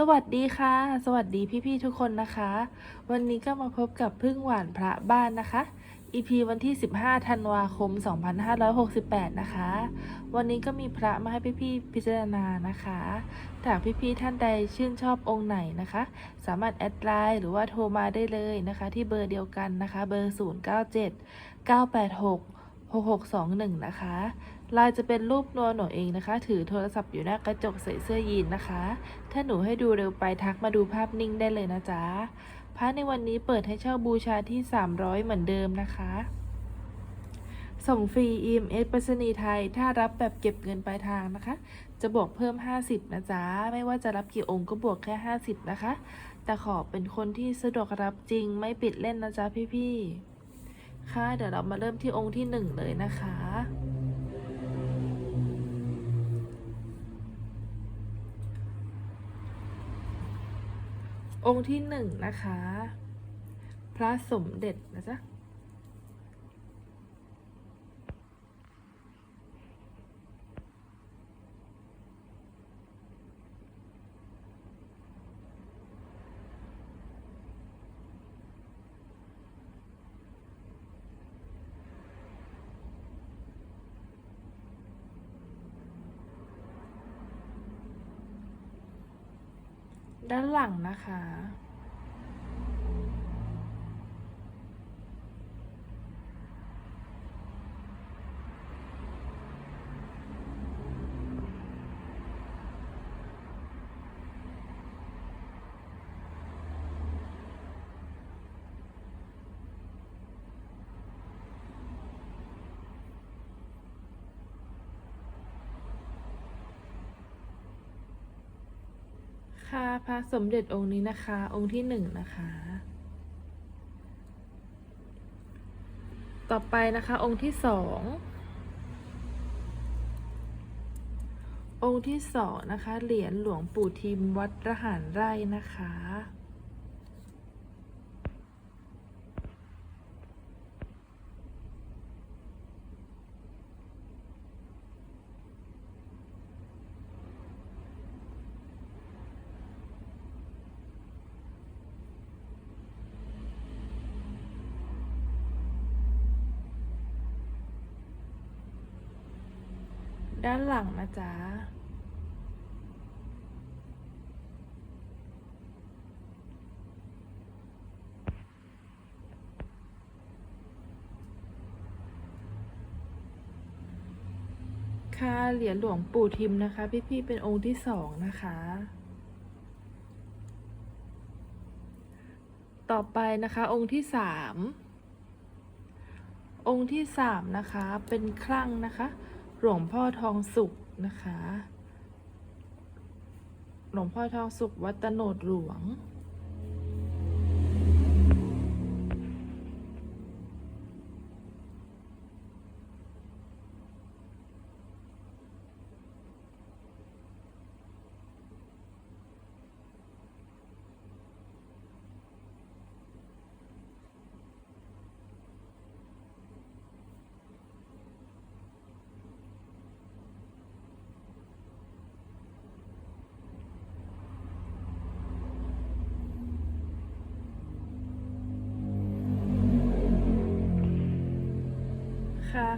สวัสดีค่ะ สวัสดีพี่ๆทุกคนนะคะ วันนี้ก็มาพบกับพึ่งหวานพระบ้านนะคะ EP วันที่ 15 ธันวาคม 2568 นะคะ วันนี้ก็มีพระมาให้พี่ๆพิจารณานะคะถ้าพี่ๆท่านใดชื่นชอบองค์ไหนนะคะ สามารถแอดไลน์หรือว่าโทรมาได้เลยนะคะ ที่เบอร์เดียวกันนะคะ เบอร์ 097 986 6621 นะคะ ลายจะเป็นรูปตัวหนูเองนะคะ ถือโทรศัพท์อยู่หน้ากระจกใส่เสื้อยีนนะคะ ถ้าหนูให้ดูเร็วไปทักมาดูภาพนิ่งได้เลยนะจ๊ะพระในวันนี้เปิดให้เช่าบูชาที่ 300 เหมือนเดิมนะคะ ส่งฟรี EMS ไปรษณีย์ไทย ถ้ารับแบบเก็บเงินปลายทางนะคะ จะบวกเพิ่ม 50 นะจ๊ะ ไม่ว่าจะรับกี่องค์ก็บวกแค่ 50 นะคะ แต่ขอเป็นคนที่สะดวกรับจริงไม่ปิดเล่นนะจ๊ะพี่ๆ ค่ะ เดี๋ยวเรามาเริ่มที่องค์ที่ 1 เลยนะคะ องค์ที่หนึ่งนะคะ พระสมเด็จนะจ๊ะ ด้านหลังนะคะ ค่ะพระสมเด็จองค์นี้นะคะ องค์ที่หนึ่งนะคะ ต่อไปนะคะ องค์ที่สององค์ที่สองนะคะ เหรียญหลวงปู่ทิมวัดระหารไร่นะคะ ด้านหลังนะจ๊ะค่ะเหรียญหลวงปู่ทิมนะคะ พี่ๆเป็นองค์ที่สองนะคะ ต่อไปนะคะองค์ที่สามองค์ที่สามนะคะเป็นคลั่งนะคะ หลวงพ่อทองสุกนะคะ หลวงพ่อทองสุกวัดตโนดหลวง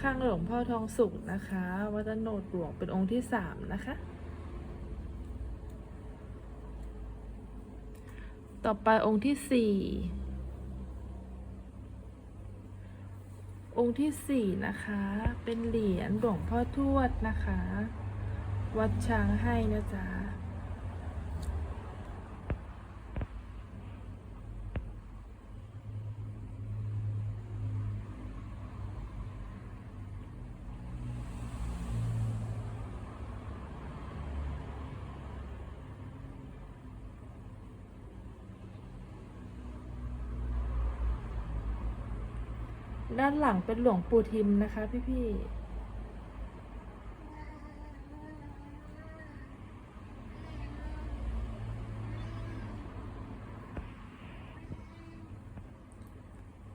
ข้างหลวงพ่อทองสุกนะคะ วัดโนดหลวงเป็นองค์ที่สามนะคะ ต่อไปองค์ที่สี่องค์ที่สี่นะคะ เป็นเหรียญหลวงพ่อทวดนะคะ วัดช้างให้นะจ๊ะ ด้านหลังเป็นหลวงปู่ทิมนะคะ พี่ๆ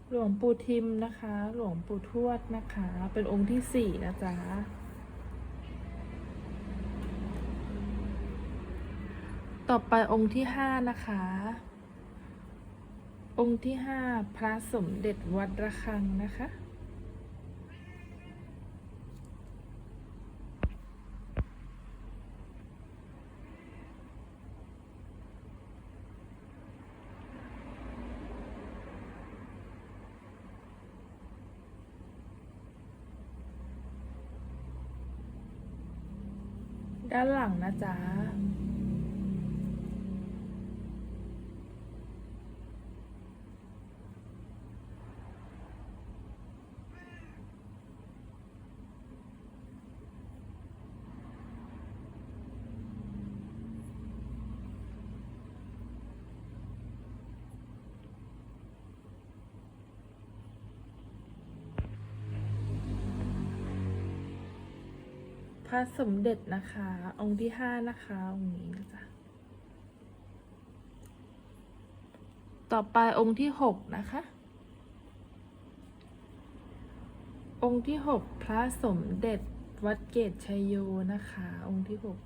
หลวงปู่ทิมนะคะ หลวงปู่ทวดนะคะ เป็นองค์ที่สี่นะจ๊ะ ต่อไปองค์ที่ห้านะคะ องค์ที่ห้าพระสมเด็จวัดระฆังนะคะ ด้านหลังนะจ๊ะ พ ระสมเด็จนะคะ องค์ที่ห้านะคะองค์นี้นะจ๊ะต่อไปองค์ที่หกนะคะ องค์ที่หกพระสมเด็จวัดเกตชัยโยนะคะ องค์ที่หก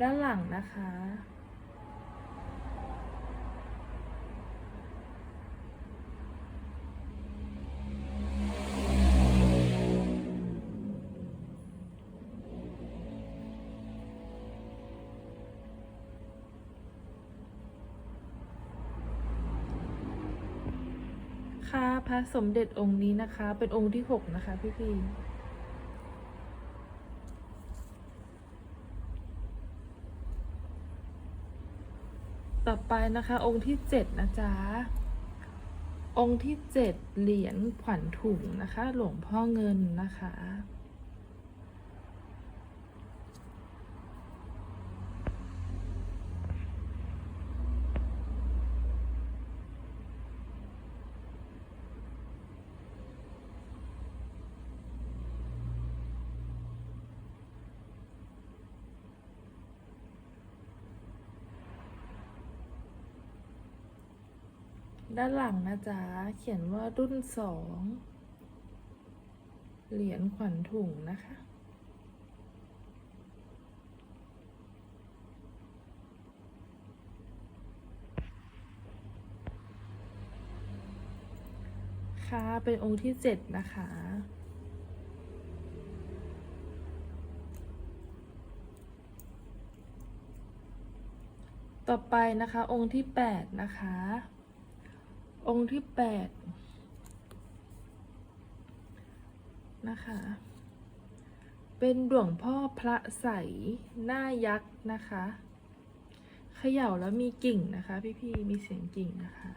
ด้านหลังนะคะ ค่ะพระสมเด็จองค์นี้นะคะ เป็นองค์ที่หกนะคะพี่พี่ ต่อไปนะคะ องค์ที่เจ็ดนะจ๊ะ องค์ที่เจ็ดเหรียญขวัญถุงนะคะ หลวงพ่อเงินนะคะ ด้านหลังนะจ๊ะ เขียนว่ารุ่นสองเหรียญขวัญถุงนะคะ ค่ะเป็นองค์ที่เจ็ดนะคะต่อไปนะคะองค์ที่แปดนะคะ องค์ที่แปดนะคะ เป็นหลวงพ่อพระใสหน้ายักษ์นะคะ เขย่าแล้วมีกิ่งนะคะ พี่ๆ มีเสียงกิ่งนะคะ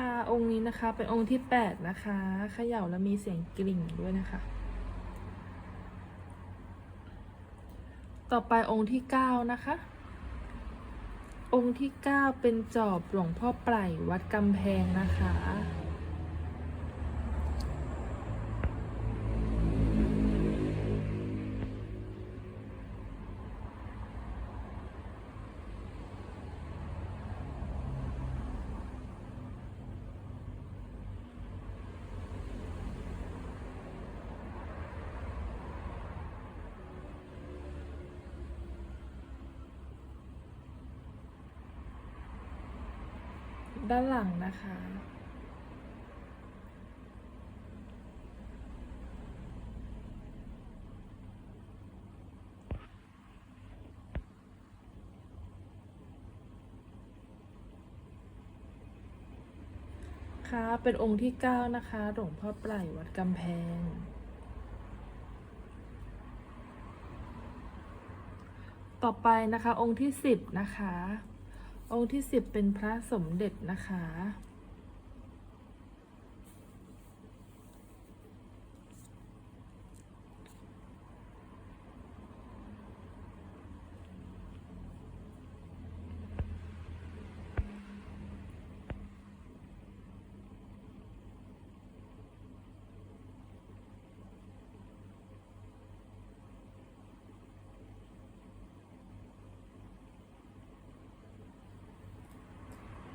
ค่ะ องค์นี้นะคะ เป็นองค์ที่แปดนะคะเขย่าแล้วมีเสียงกริ่งด้วยนะคะ ต่อไปองค์ที่เก้านะคะ องค์ที่เก้าเป็นจอบหลวงพ่อไปร่วัดกำแพงนะคะ ด้านหลังนะคะ ค่ะ เป็นองค์ที่ 9 นะคะ หลวงพ่อปลายวัดกำแพงต่อไปนะคะองค์ที่ 10 นะคะ องค์ที่สิบเป็นพระสมเด็จนะคะ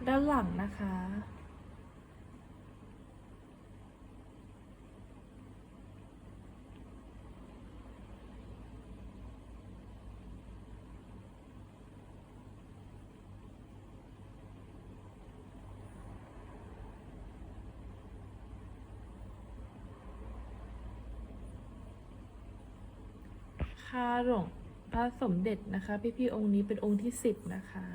ด้านหลังนะคะค่าหลวงพระสมเด็จนะคะ พี่ๆองค์นี้เป็นองค์ที่สิบนะคะ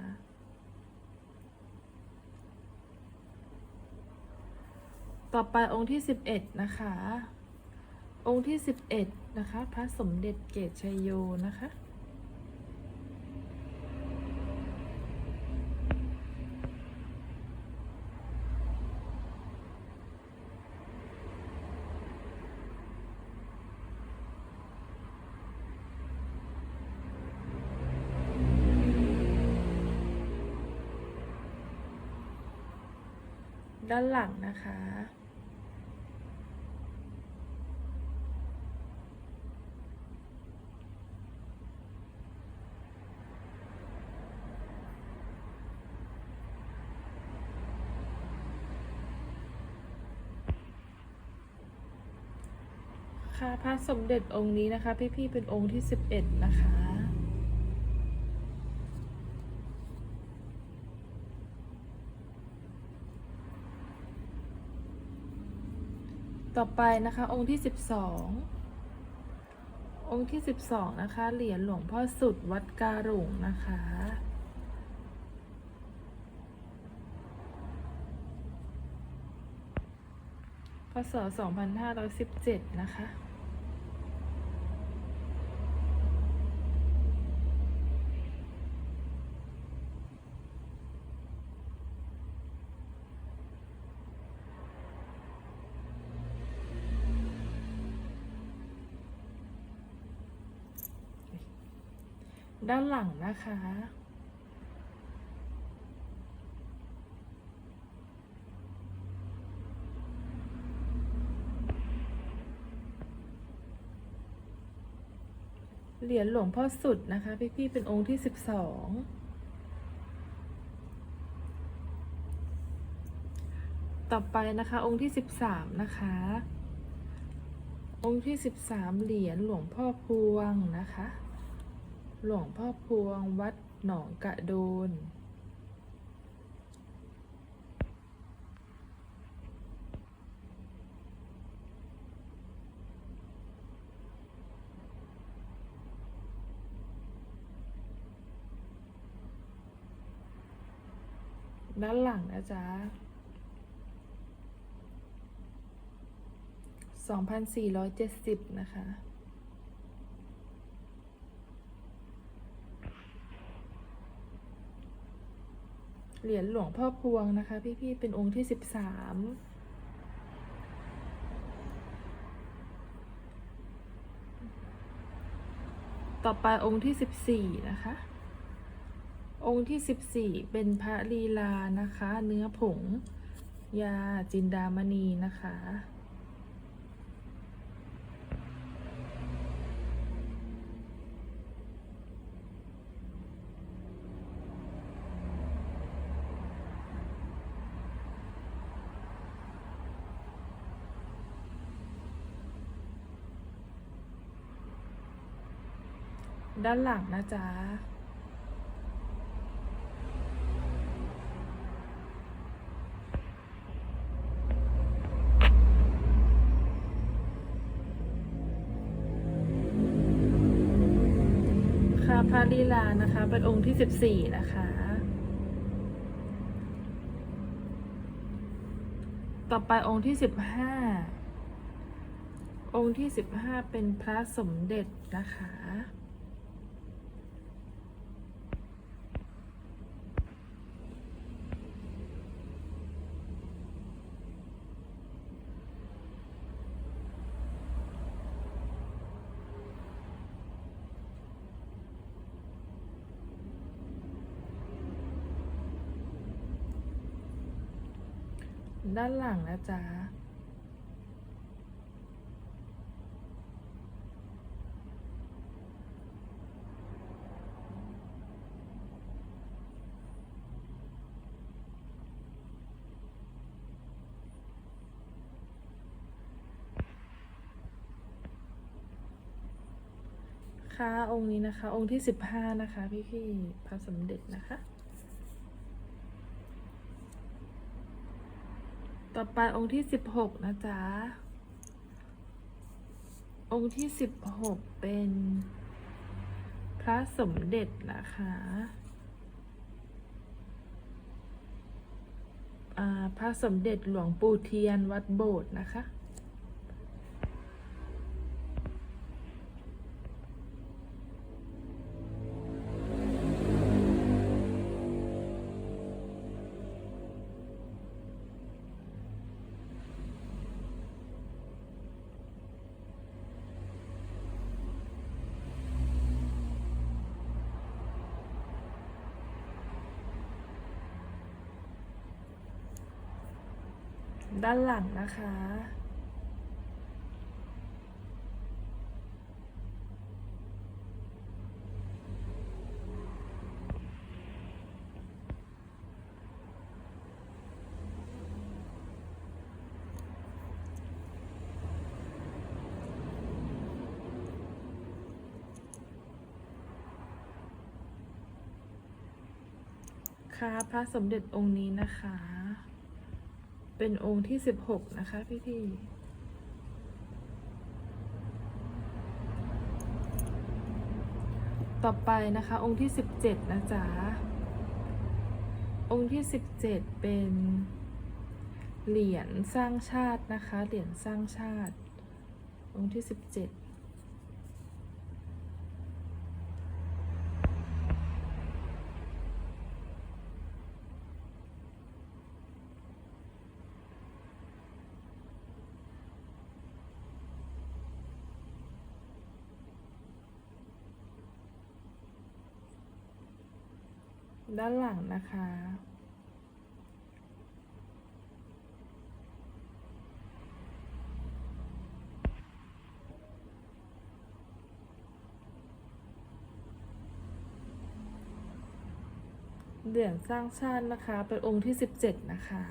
ต่อไปองค์ที่สิบเอ็ดนะคะ องค์ที่สิบเอ็ดนะคะ พระสมเด็จเกตชัยโยนะคะด้านหลังนะคะ คะพระสมเด็จองค์นี้นะคะ พี่ๆเป็นองค์ที่สิบเอ็ดนะคะต่อไปนะคะองค์ที่สิบสององค์ที่สิบสองนะคะ เหรียญหลวงพ่อสุดวัดการุงนะคะ พศสองพันห้าร้อยสิบเจ็ดนะคะ ด้านหลังนะคะ เหรียญหลวงพ่อสุดนะคะ พี่ๆเป็นองค์ที่สิบสองต่อไปนะคะ องค์ที่สิบสามนะคะ องค์ที่สิบสามเหรียญหลวงพ่อพวงนะคะ หลวงพ่อพวงวัดหนองกระโดน ด้านหลังนะจ๊ะสองพันสี่ร้อยเจ็ดสิบนะคะ เหรียญหลวงพ่อพวงนะคะ พี่ๆเป็นองค์ที่สิบสามต่อไปองค์ที่สิบสี่นะคะ องค์ที่สิบสี่เป็นพระลีลานะคะ เนื้อผง ยาจินดามณีนะคะ ด้านหลังนะจ๊ะค่ะพระลีลานะคะ เป็นองค์ที่สิบสี่นะคะต่อไปองค์ที่สิบห้า องค์ที่สิบห้าเป็นพระสมเด็จนะคะ ด้านหลังนะจ๊ะค่ะองค์นี้นะคะ องค์ที่สิบห้านะคะ พี่พี่พระสมเด็จนะคะ ต่อไปองค์ที่สิบหกนะจ๊ะ องค์ที่สิบหกเป็นพระสมเด็จนะคะอ่าพระสมเด็จหลวงปู่เทียนวัดโบสถ์นะคะ ด้านหลังนะคะ ค่ะพระสมเด็จองค์นี้นะคะ เป็นองค์ที่สิบหกนะคะพี่พี่ต่อไปนะคะองค์ที่สิบเจ็ดนะจ๊ะ องค์ที่สิบเจ็ดเป็นเหรียญสร้างชาตินะคะ เหรียญสร้างชาติ องค์ที่สิบเจ็ด ด้านหลังนะคะเหรียญสร้างชาตินะคะ เป็นองค์ที่สิบเจ็ดนะคะ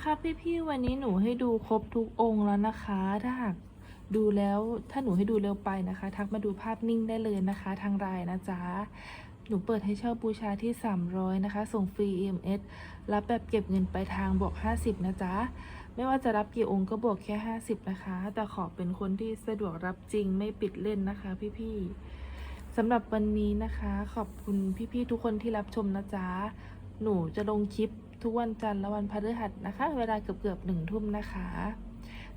ค่ะพี่ๆวันนี้หนูให้ดูครบทุกองค์แล้วนะคะ ถ้าหาก ดูแล้วถ้าหนูให้ดูเร็วไปนะคะ ทักมาดูภาพนิ่งได้เลยนะคะ ทางไลน์นะจ๊ะหนูเปิดให้เช่าบูชาที่ 300 นะคะ ส่งฟรี EMS รับแบบเก็บเงินไปทางบวก 50 นะจ๊ะ ไม่ว่าจะรับกี่องค์ก็บวกแค่ 50 นะคะ แต่ขอเป็นคนที่สะดวกรับจริงไม่ปิดเล่นนะคะพี่ๆสำหรับวันนี้นะคะ ขอบคุณพี่ๆทุกคนที่รับชมนะจ๊ะ หนูจะลงคลิปทุกวันจันทร์และวันพฤหัสนะคะ เวลาเกือบๆหนึ่งทุ่มนะคะ